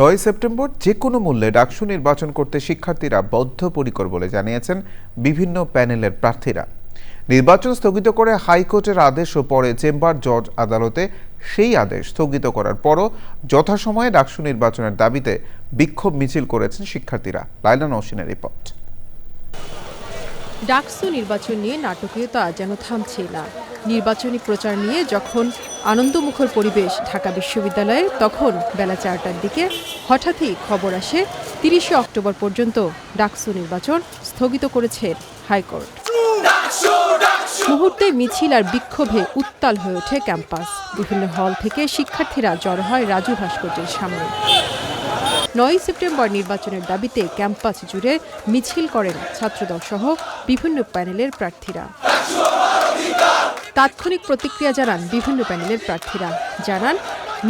নয় সেপ্টেম্বর যে কোনো মূল্যে ডাকসু নির্বাচন করতে শিক্ষার্থীরা বদ্ধপরিকর বলে জানিয়েছেন বিভিন্ন প্যানেলের প্রার্থীরা। নির্বাচন স্থগিত করে হাইকোর্টের আদেশ ও পরে চেম্বার জজ আদালতে সেই আদেশ স্থগিত করার পরও যথাসময়ে ডাকসু নির্বাচনের দাবিতে বিক্ষোভ মিছিল করেছেন শিক্ষার্থীরা। লাইলা নৌসিনের রিপোর্ট। ডাকসু নির্বাচন নিয়ে নাটকীয়তা যেন থামছেই না। নির্বাচনী প্রচার নিয়ে যখন আনন্দমুখর পরিবেশ ঢাকা বিশ্ববিদ্যালয়ে তখন বেলা চারটার দিকে হঠাৎই খবর আসে, তিরিশে অক্টোবর পর্যন্ত ডাকসু নির্বাচন স্থগিত করেছে হাইকোর্ট। মুহূর্তে মিছিল আর বিক্ষোভে উত্তাল হয়ে ওঠে ক্যাম্পাস। বিভিন্ন হল থেকে শিক্ষার্থীরা জড়ো হয় রাজু ভাস্কর্যের সামনে। নয় সেপ্টেম্বর নির্বাচনের দাবিতে ক্যাম্পাস জুড়ে মিছিল করেন ছাত্রদল সহ বিভিন্ন প্যানেলের প্রার্থীরা। তাৎক্ষণিক প্রতিক্রিয়া জানান বিভিন্ন প্যানেলের প্রার্থীরা। জানান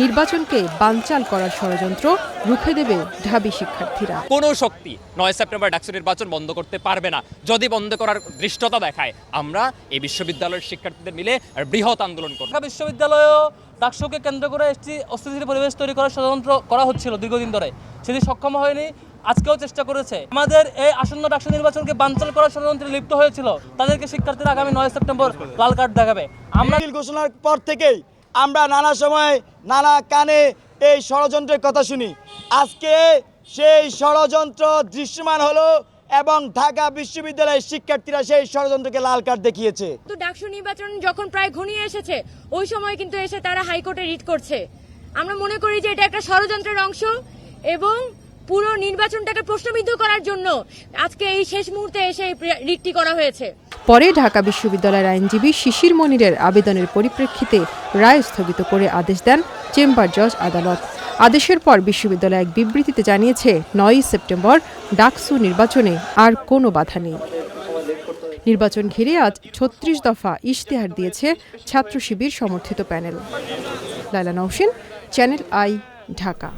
নির্বাচনকে বানচাল করার ষড়যন্ত্র রুখে দেবে ঢাবি শিক্ষার্থীরা। কোনো শক্তি নয় সেপ্টেম্বর ডাকসু নির্বাচন বন্ধ করতে পারবে না। যদি বন্ধ করার দৃষ্টতা দেখায় আমরা এই বিশ্ববিদ্যালয়ের শিক্ষার্থীদের মিলে বৃহৎ আন্দোলন করব। বিশ্ববিদ্যালয়েও ডাকসুকে কেন্দ্র করে একটি অস্থিতিশীল পরিবেশ তৈরি করার ষড়যন্ত্র করা হচ্ছিল দীর্ঘদিন ধরে। সেটি সক্ষম হয়নি। আজকেও চেষ্টা করেছে। আমাদের এই আসন্ন ডাকসু নির্বাচনকে বানচাল করার ষড়যন্ত্রে লিপ্ত হয়েছিল। তাদেরকে শিক্ষার্থীরা আগামী নয় সেপ্টেম্বর লাল কার্ড দেখাবে। আমরা ঘোষণার পর থেকেই আমরা নানা সময় নানা কানে এই ষড়যন্ত্রের কথা শুনি। আজকে সেই ষড়যন্ত্র দৃশ্যমান হলো এবং ঢাকা বিশ্ববিদ্যালয়ের শিক্ষার্থীরা সেই ষড়যন্ত্রকে লাল কার্ড দেখিয়েছে। তো ডাকসু নির্বাচন যখন প্রায় ঘনিয়ে এসেছে ওই সময় কিন্তু এসে তারা হাইকোর্টে রিট করছে। আমরা মনে করি যে এটা একটা ষড়যন্ত্রের অংশ এবং পুরো নির্বাচনটাকে প্রশ্নবিদ্ধ করার জন্য আজকে এই শেষ মুহূর্তে এসে রিটটি করা হয়েছে। পরে ঢাকা বিশ্ববিদ্যালয়ের আইনজীবী শিশির মনিরের আবেদনের পরিপ্রেক্ষিতে রায় স্থগিত করে আদেশ দেন চেম্বার জজ আদালত। আদেশের পর বিশ্ববিদ্যালয় এক বিবৃতিতে জানিয়েছে, নয়ই সেপ্টেম্বর ডাকসু নির্বাচনে আর কোনো বাধা নেই। নির্বাচন ঘিরে আজ ছত্রিশ দফা ইশতেহার দিয়েছে ছাত্র শিবির সমর্থিত panel. Laila Nowshin channel I, Dhaka.